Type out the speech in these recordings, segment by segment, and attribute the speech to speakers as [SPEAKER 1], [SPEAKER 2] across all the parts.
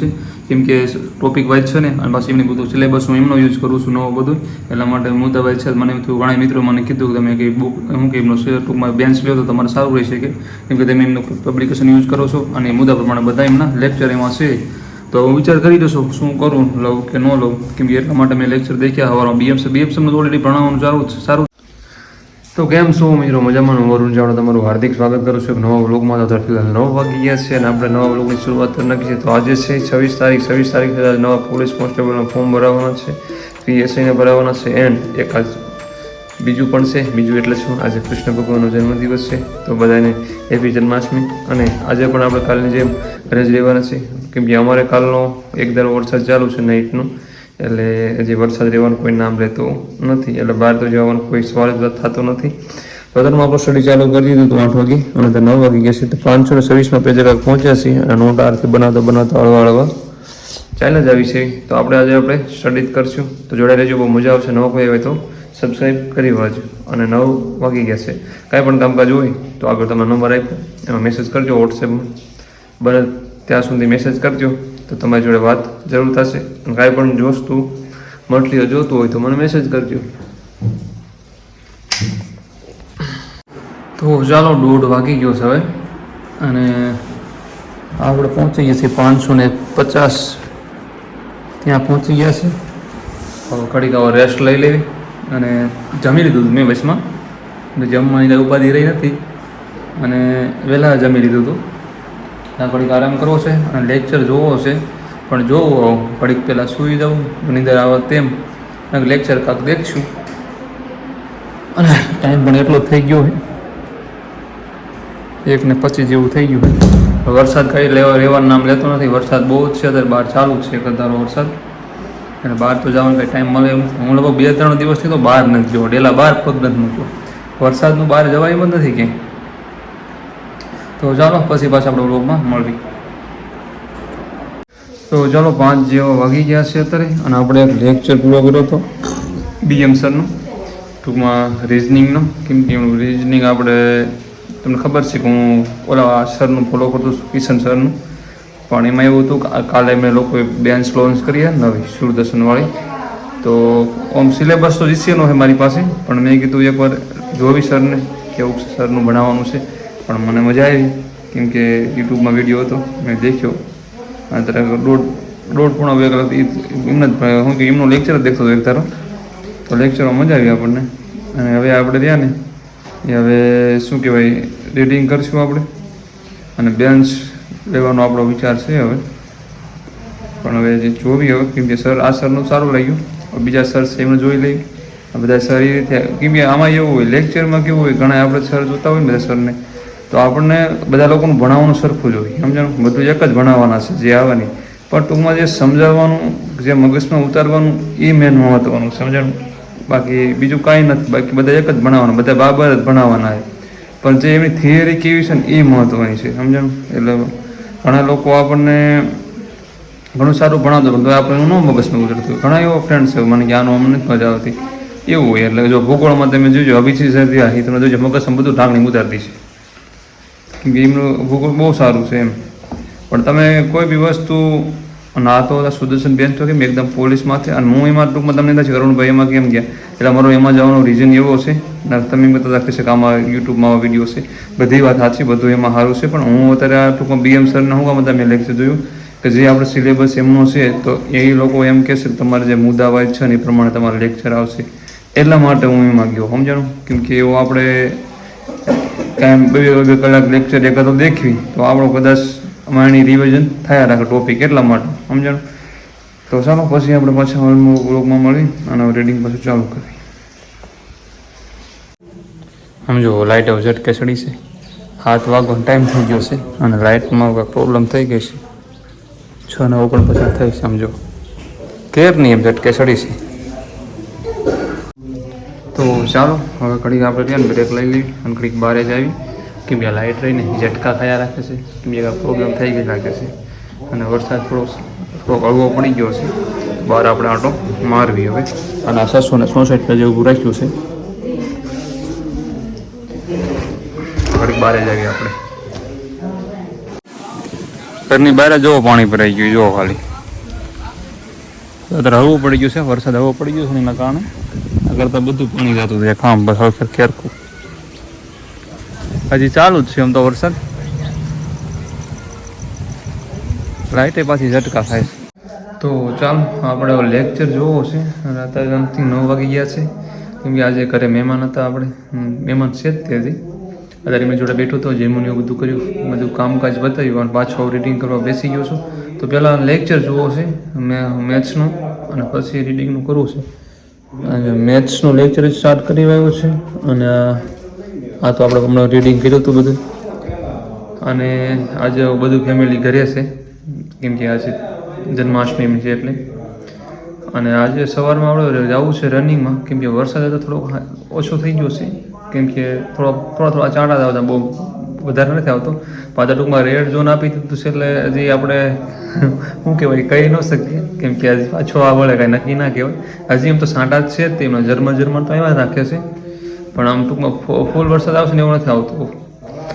[SPEAKER 1] છે. કેમ કે ટોપિક વાઇઝ છે ને, અને પાછું એમની બધું સિલેબસ હું એમનો યુઝ કરું છું, નવો બધું. એટલા માટે મુદ્દા વાઇઝ છે મને થયું ઘણા મિત્રો મને કીધું કે તમે કે બુક હું કે એમનો ટૂંકમાં બેન્સ લ્યો તો તમારે સારું રહેશે શકે કેમ કે તમે એમનું પબ્લિકેશન યુઝ કરો છો, અને મુદ્દા પ્રમાણે બધા એમના લેક્ચર એમાં છે. તો હું વિચાર કરી દઉં શું કરું, લઉં કે ન લઉં? કેમ કે એટલા માટે મેં લેક્ચર દેખ્યા, હવારમાં બીએમસી બીએમસીનું ઓલરેડી ભણાવવાનું સારું સારું તો કેમ છો મિત્રો? મજામાં? હું વરુણ જાડો તમારું હાર્દિક સ્વાગત કરું છું એક નવા વ્લોગમાં. તો ફિલહાલ નવ વાગી ગયા છે અને આપણે નવા વ્લોગની શરૂઆત કરી નાખી છે. તો આજે છે છવ્વીસ તારીખ. છવ્વીસ તારીખ નવા પોલીસ કોન્સ્ટેબલનો ફોર્મ ભરાવવાનો છે. પીએસઆઈને ભરાવવાના છે. એન્ડ એક આજ બીજું પણ છે. બીજું એટલે શું? આજે કૃષ્ણ ભગવાનનો જન્મદિવસ છે. તો બધાને હેપી જન્માષ્ટમી. અને આજે પણ આપણે કાલની જેમ ઘરે જ રહેવાના છે. કેમ કે અમારે કાલનો એક દર વરસાદ ચાલુ છે નાઇટનું. એટલે હજી વરસાદ રહેવાનું કોઈ નામ રહેતું નથી. એટલે બહાર તો જવાનું કોઈ સવાલ જ થતો નથી. અત્યારમાં આપણું સ્ટડી ચાલુ કરી દીધું હતું આઠ વાગે. અને તો નવ વાગી ગયા છે. તો પાંચસો ને છવ્વીસમાં પેજ કાંઈક પહોંચ્યા છીએ. અને નોટ આરથી બનાવતા બનાવતા હળવા હળવા ચાલે જ આવી છે. તો આપણે આજે આપણે સ્ટડી જ કરશું. તો જોડાઈ રહેજો, બહુ મજા આવશે. નવો કોઈ હોય તો સબસ્ક્રાઈબ કરી વાંચો અને નવ વાગી ગયા છે. કાંઈ પણ કામકાજ હોય તો આગળ તમે નંબર આપ્યો. એમાં મેસેજ કરજો વોટ્સએપમાં બને ત્યાં સુધી મેસેજ કરજો. તો તમારી જોડે વાત જરૂર થશે. અને કાંઈ પણ જોસ્તુ મટલીઓ જોતું હોય તો મને મેસેજ કરજો. તો ચાલો, દોઢ વાગી ગયો છે હવે. અને આપણે પહોંચી ગયા છીએ પાંચસો ને પચાસ. ત્યાં પહોંચી ગયા છે. હવે ઘડીક હવે રેસ્ટ લઈ લેવી. અને જમી લીધું મેં વચમાં. જમવાની કાંઈ ઉપાધિ રહી નથી અને વહેલા જમી લીધું હતું. ઘડીક આરામ કરવો છે અને લેક્ચર જોવો છે. પણ જોવો ઘડીક પહેલાં સૂઈ જાઉં, નિંદર આવે તેમ લેક્ચર કાંક દેખશું. અને ટાઈમ પણ એટલો થઈ ગયો છે. એક ને પચીસ જેવું થઈ ગયું છે. વરસાદ કાંઈ લેવા રહેવાનું નામ લેતો નથી. વરસાદ બહુ જ છે, અત્યારે બહાર ચાલુ જ છે કદારો વરસાદ. એટલે બહાર તો જવાનો કંઈ ટાઈમ મળે એમ. હું લગભગ બે ત્રણ દિવસથી તો બહાર નથી જવો ડેલા બહાર પગ નથી મૂક્યો. વરસાદનું બહાર જવાય એમ જ નથી ક્યાંય. તો ચાલો, પછી પાછા આપણે રૂમમાં મળવી તો ચાલો, પાંચ જેવા વાગી ગયા છે અત્યારે, અને આપણે એક લેક્ચર પૂરો કર્યો હતો બીએમ સરનો ટૂંકમાં રિઝનિંગનો કેમ કે એનું રિઝનિંગ આપણે, તમને ખબર છે કે હું ઓલા સરનું ફોલો કરતો છું, કિશન સરનું પણ એમાં એવું હતું કે કાલે મેં લોકોએ બેન્ચ લોન્ચ કરી નવી સૂરદર્શનવાળી તો આમ સિલેબસ તો જીસીએનો છે મારી પાસે, પણ મેં કીધું એકવાર જોવી સરને કેવું સરનું ભણાવવાનું છે. પણ મને મજા આવી. કેમ કે યુટ્યુબમાં વીડિયો હતો, મેં દેખ્યો. અને ત્યારે દોઢ દોઢ પૂર્ણ બે કલાક એમને જ. હું કે એમનો લેક્ચર જ દેખતો હતો એક તારો. તો લેક્ચરમાં મજા આવી આપણને. અને હવે આપણે રહ્યા ને, એ હવે શું કહેવાય રીડિંગ કરશું આપણે. અને બેન્ચ લેવાનો આપણો વિચાર છે હવે. પણ હવે જે જોવી હવે, કેમ કે સર આ સરનું સારું લાગ્યું. બીજા સર છે એમને જોઈ લઈ. આ બધા સર એ રીતે, કેમ કે આમાં એવું હોય લેક્ચરમાં કેવું હોય, ઘણા આપણે સર જોતા હોય ને બધા સરને તો આપણને બધા લોકોનું ભણાવવાનું સરખું જ હોય. સમજાણું? બધું એક જ ભણાવવાના છે, જે આવવાની પણ ટૂંકમાં જે સમજાવવાનું, જે મગજમાં ઉતારવાનું, એ મેન મહત્વનું, સમજણ? બાકી બીજું કાંઈ નથી. બાકી બધા એક જ ભણાવવાના, બધા બાબર જ ભણાવવાના છે. પણ જે એમની થિયરી કેવી છે ને, એ મહત્વની છે, સમજણ? એટલે ઘણા લોકો આપણને ઘણું સારું ભણાવતો પણ તો આપણે ન મગજમાં ઉતરતું ઘણા એવો ફ્રેન્ડ છે, મને કે આનો અમને મજા આવતી. એવું હોય, એટલે જો ભૂગોળમાં તમે જોજો, અભિષેક સર એ તમે જોજો, મગજમાં બધું ઢાંકણી ઉતારતી છે. કે એમનું ભૂગોળ બહુ સારું છે એમ. પણ તમે કોઈ બી વસ્તુ ના તો ઓલા સુદર્શન બેન તો કેમ એકદમ પોલીસમાંથી અને હું એમાં ટૂંકમાં તમને નથી અરુણભાઈ એમાં કેમ ગયા? એટલે મારો એમાં જવાનો રીઝન એવો છે. તમે બતા કહેશે કે આમાં યુટ્યુબમાં વીડિયો છે. બધી વાત સાચી, બધું એમાં સારું છે. પણ હું અત્યારે આ ટૂંકમાં બીએમ સરને હું કામ મેં લેક્ચર જોયું કે જે આપણે સિલેબસ એમનો છે, તો એ લોકો એમ કહેશે તમારે જે મુદ્દા વાઇઝ છે ને એ પ્રમાણે તમારે લેક્ચર આવશે. એટલા માટે હું એમાં ગયો. સમજાણું? કેમ કે એવું આપણે કાંઈ બે બે કલાક લેક્ચર એકાદો દેખવી. તો આપણો કદાચ અમારી રિવિઝન થયા રાખે ટોપિક એટલા માટે. સમજણ? તો ચાલો પછી આપણે પાછા બ્લોગમાં મળી અને રીડિંગ પાછું ચાલુ કરી સમજો લાઇટ હવે ઝટકે ચડી છે. હાથ વાગવાનો ટાઈમ થઈ ગયો છે અને લાઇટમાં પ્રોબ્લેમ થઈ ગઈ છે. છ ને ઓગણપચાસ થઈ સમજો કેર નહીં એમ ઝટકે ચડી છે. તો ચાલો, હવે ઘડીક આપણે ત્યાં બ્રેક લઈ લઈએ અને ઘડીક બહાર જ આવી કેમ કે લાઇટ રહીને ઝટકા થયા રાખે છે, કેમ કે પ્રોબ્લેમ થઈ ગઈ લાગે છે. અને વરસાદ થોડો થોડોક હળવો પડી ગયો છે બહાર આપણે આટો મારવી હવે. અને આ સાતસો ને ચોસઠ જેવું રાખ્યું છે, ઘડીક બહાર જ આવી આપણે. ઘરની બહાર જોવો, પાણી ભરાઈ ગયું, જોવો ખાલી. અત્યારે હળવું પડી ગયું છે, વરસાદ હળવો પડી ગયો છે એના કારણે. આગળ તો બધું પાણી જતું છે કામ બસ હવે ખેરખું હજી ચાલુ જ છે આમ તો વરસાદ. લાઇટે પાછી ઝટકા થાય છે. તો ચાલો, આપણે લેક્ચર જોવો છે. અત્યારે આમથી નવ વાગી ગયા છે. કેમ કે આજે ઘરે મહેમાન હતા આપણે. મહેમાન છે જ તે હજી. અત્યારે એમની જોડે બેઠો હતો, જેમનું એવું બધું કર્યું. બધું કામકાજ બતાવ્યું અને પાછો રીડિંગ કરવા બેસી ગયો છું. તો પહેલાં લેક્ચર જોવો છે, મેં મેથ્સનું અને પછી રીડિંગનું કરવું છે. અને મેથ્સનું લેક્ચર સ્ટાર્ટ કરી આવ્યો છે. અને આ- તો આપણે હમણાં રીડિંગ કર્યું હતું બધું. અને આજે બધું ફેમિલી ઘરે છે. કેમ કે આજે જન્માષ્ટમી છે એટલે. અને આજે સવારમાં આપણે જવું છે રનિંગમાં કેમ કે વરસાદ તો થોડોક ઓછો થઈ ગયો છે. કેમ કે થોડો થોડા થોડા ચાંટા આવતા બહુ વધારે નથી આવતો. પાછા ટૂંકમાં રેડ ઝોન આપી દીધું છે એટલે હજી આપણે શું કહેવાય, કહી ન શકીએ. કેમ કે હજી પાછો આ વળે કાંઈ નક્કી ના કહેવાય. હજી એમ તો સાંટા જ છે જ તે એમના જર્મન જર્મન તો એવા રાખે છે. પણ આમ ટૂંકમાં ફૂલ વરસાદ આવશે ને એવું નથી આવતું.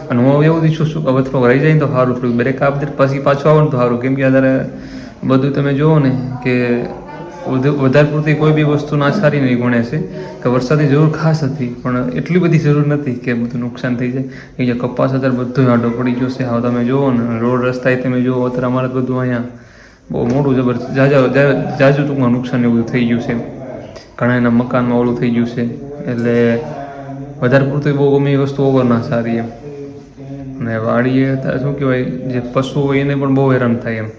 [SPEAKER 1] અને હું એવું ઈચ્છું છું કે હવે થોડુંક રહી જાય ને તો સારું, થોડુંક બ્રેક આપી દે, પછી પાછું આવે ને તો સારું. કેમ કે અત્યારે બધું તમે જુઓ ને કે વધારે પૂરતી કોઈ બી વસ્તુ ના સારી નહીં ગણે છે કે વરસાદની જરૂર ખાસ હતી, પણ એટલી બધી જરૂર નથી કે બધું નુકસાન થઈ જાય. એ જે કપાસ અત્યારે બધો આડો પડી ગયો છે. હવે તમે જુઓ ને, રોડ રસ્તાએ તમે જુઓ, અત્યારે અમારે બધું અહીંયા બહુ મોટું જબરજસ્ત, જાજા, જાજુ ટૂંકમાં નુકસાન એવું થઈ ગયું છે. ઘણા એના મકાનમાં ઓલું થઈ ગયું છે. એટલે વધારે પૂરતી બહુ ગમે એ વસ્તુ ઓવર ના સારી એમ. અને વાડીએ અત્યારે શું કહેવાય, જે પશુ હોય એને પણ બહુ હેરાન થાય એમ.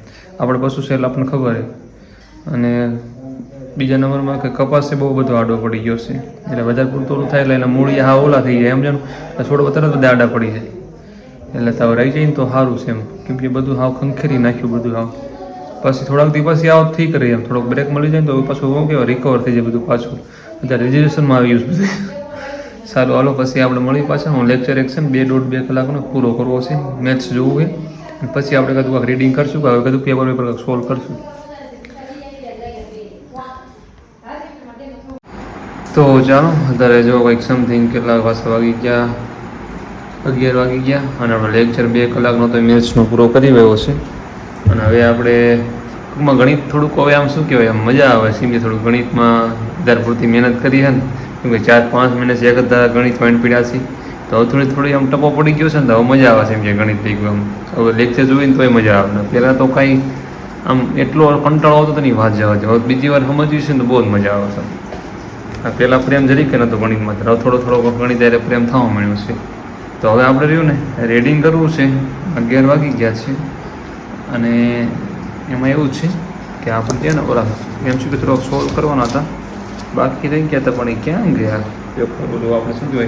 [SPEAKER 1] આપણે પશુ એટલે આપણને ખબર છે. અને બીજા નંબરમાં કે કપાસ છે બહુ બધો આડો પડી ગયો છે. એટલે વધારે પૂરતું થાય એટલે એના મૂળિયા હા ઓલા થઈ જાય એમ જાણો છોડ તરત બધા આડા પડી જાય. એટલે તો રહી જાય ને તો સારું છે એમ. કેમ કે બધું હાવ ખંખેરી નાખ્યું બધું હાવ. પછી થોડાક દી પછી આવો થઈ કરે એમ. થોડોક બ્રેક મળી જાય ને તો પાછું શું કહેવાય રિકવર થઈ જાય બધું પાછું. અત્યારે રિઝર્વેશનમાં આવી ગયું બધું સારું, હાલો, પછી આપણે મળી પાછા. હું લેક્ચર એક છે બે દોઢ બે કલાકનો પૂરો કરવો છે. મેથ્સ જોવું છે. પછી આપણે કદું કાંઈક રીડિંગ કરશું કે હવે કદું પેપર પેપર સોલ્વ કરશું. તો ચાલો, અત્યારે જો કંઈક સમથિંગ કેટલા પાછા વાગી ગયા, અગિયાર વાગી ગયા, અને આપણે લેક્ચર બે કલાકનો તો મેથ્સનો પૂરો કરી રહ્યો છે. અને હવે આપણે ટૂંકમાં ગણિત થોડુંક, હવે આમ શું કહેવાય, આમ મજા આવે કે થોડુંક ગણિતમાં વધારે પૂરતી મહેનત કરી છે ને. કેમ કે ચાર પાંચ મહિને એક જ ગણિત પોઈન્ટ પીડ્યા છે. તો હવે થોડી થોડી આમ ટપો પડી ગયો છે ને, તો હવે મજા આવે છે એમ કે ગણિત ભેગું આમ. હવે લેક્ચર જોઈને તોય મજા આવે. ને પહેલાં તો કાંઈ આમ એટલો કંટાળો તો નહીં, વાત જવા. હવે બીજી વાર સમજ્યું છે ને, તો બહુ જ મજા આવે છે. પહેલાં પ્રેમ જરી કે નહોતો ગણિતમાં. હવે થોડો થોડો ગણિત ત્યારે પ્રેમ થવા માંડ્યો છે. તો હવે આપણે રહ્યું ને રીડિંગ કરવું છે. અગિયાર વાગી ગયા છે. અને એમાં એવું છે કે આપણે ત્યાં ને, ઓલા કે થોડોક સોલ્વ કરવાના હતા. બાકી રહી ગયા હતા, પણ એ ક્યાં ગયા? પેપર બધું આપણે શું કહેવાય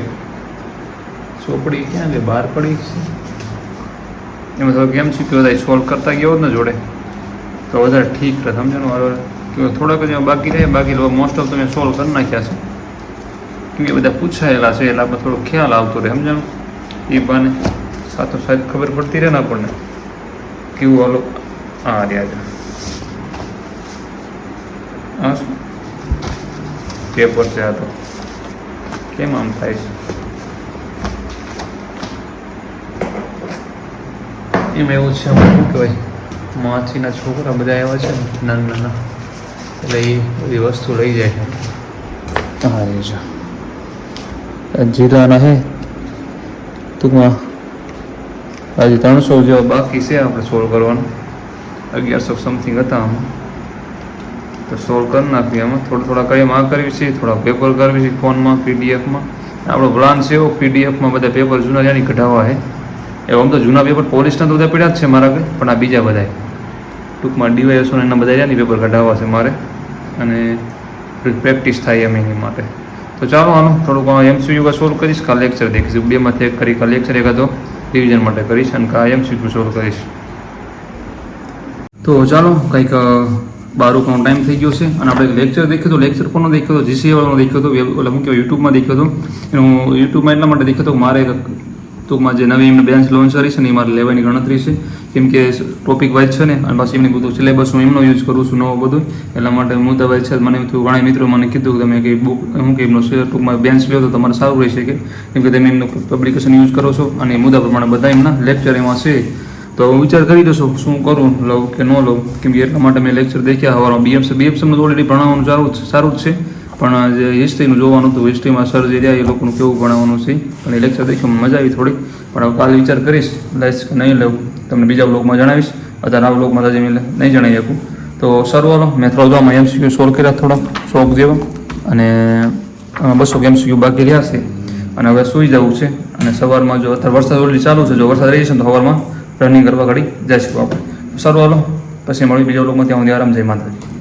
[SPEAKER 1] ચોપડી ક્યાં ગઈ? બહાર પડી છે. એમાં થોડોક શું કહેવાય સોલ્વ કરતા ગયો ને જોડે. તો વધારે ઠીક રહે સમજણ કે થોડાક જ બાકી રહે. બાકી મોસ્ટ ઓફ તમે સોલ્વ કરી નાખ્યા છે. કેમ કે બધા પૂછાયેલા છે, એટલે આપણે થોડો ખ્યાલ આવતો રહે. સમજાણું? એ બાને સાથો સાહેબ ખબર પડતી રહે ને આપણને. કેવું હાલો? આ રહ્યા છે હા પેપર છે આ તો. કેમ આમ થાય છે? એમ એવું છે, શું કહેવાય? માછીના છોકરા બધા એવા છે નાના નાના. એટલે એ બધી વસ્તુ લઈ જાય. એ છે જીરાના હે, ટૂંકમાં હજી ત્રણસો જેવા બાકી છે આપણે સોલ્વ કરવાનું. અગિયારસો સમથિંગ હતા આમાં. તો સોલ્વ કરી નાખીએ એમાં થોડા થોડા કઈ આ કરવી છે, થોડા પેપર કરવી છે ફોનમાં પીડીએફમાં આપણો પ્લાન છે એવો પીડીએફમાં બધા પેપર જૂના જાણી કઢાવવા છે. એવો આમ તો જૂના પેપર પોલીસના તો બધા પીડ્યા જ છે મારા આગળ પણ આ બીજા બધા ટૂંકમાં ડીવાયસો એના બધા રહ્યા ને પેપર કઢાવવા છે મારે. અને પ્રેક્ટિસ થાય એમ એની માટે. તો ચાલો આનું થોડુંક એમસીયુ સોલ્વ કરીશ કાં લેક્ચર દેખીશ. બેમાંથી એક કરી, કાલ લેક્ચર એક હતો. રિવિઝન માટે કરીશ અને કાલ એમસીયુ સોલ્વ કરીશ. તો ચાલો, કંઈક બારોકનો ટાઈમ થઈ ગયો છે. અને આપણે લેક્ચર દેખ્યો હતો લેક્ચર કોનો દેખ્યો હતો જીસી વાળાનો દેખ્યો હતો એટલે હું કહેવાય યુટ્યુબમાં દેખ્યો હતો એનું યુટ્યુબમાં એટલા માટે દેખ્યો હતો મારે ટૂંકમાં જે નવી એમને બેન્ચ લોન્ચ કરી છે ને એ મારે લેવાની ગણતરી છે. કેમ કે ટોપિક વાઇઝ છે ને, અને પાછી એમની બધું સિલેબસ હું એમનો યુઝ કરું છું, નવો બધું. એટલા માટે મુદ્દા વાઇઝ છે મને થયું ઘણા મિત્રો મને કીધું કે તમે કે બુક શું કે એમનો ટૂંકમાં બેન્સ લ્યો તો તમારે સારું રહેશે કે. કેમ કે તમે એમનું પબ્લિકેશન યુઝ કરો છો, અને મુદ્દા પ્રમાણે બધા એમના લેક્ચર એમાં છે. તો વિચાર કરી દઉં શું કરું, લઉં કે ન લઉં? કેમ કે એટલા માટે મેં લેક્ચર દેખ્યા, હવારમાં બીએમસી બીએમસીનું ઓલરેડી ભણાવવાનું સારું સારું જ છે. પણ જે હિસ્ટ્રીનું જોવાનું હતું હિસ્ટ્રીમાં સર જે રહ્યા એ લોકોનું કેવું ભણાવવાનું છે? એ લેક્ચર દેખ્યું મજા આવી થોડી પણ કાલે વિચાર કરીશ, લઈશ કે નહીં લઉં? તમને બીજા બ્લોગમાં જણાવીશ. અત્યારે આ બ્લોગમાં તો મેં નહીં જણાવી શકું. તો સર વાલો મેં જોવામાં એમસીક્યુ સોલ્વ કર્યા, થોડા શોખ જેવા. અને બસો એમસીક્યુ બાકી રહ્યા છે. અને હવે સૂઈ જવું છે. અને સવારમાં જો અત્યારે વરસાદ ઓલરેડી ચાલુ છે, જો વરસાદ રહી છે તો સવારમાં રનિંગ કરવા ઘડી જઈશું આપણે. સારું હાલો, પછી મળી બીજા લોકોમાં ત્યાં સુધી આરામ, જય માતાજી.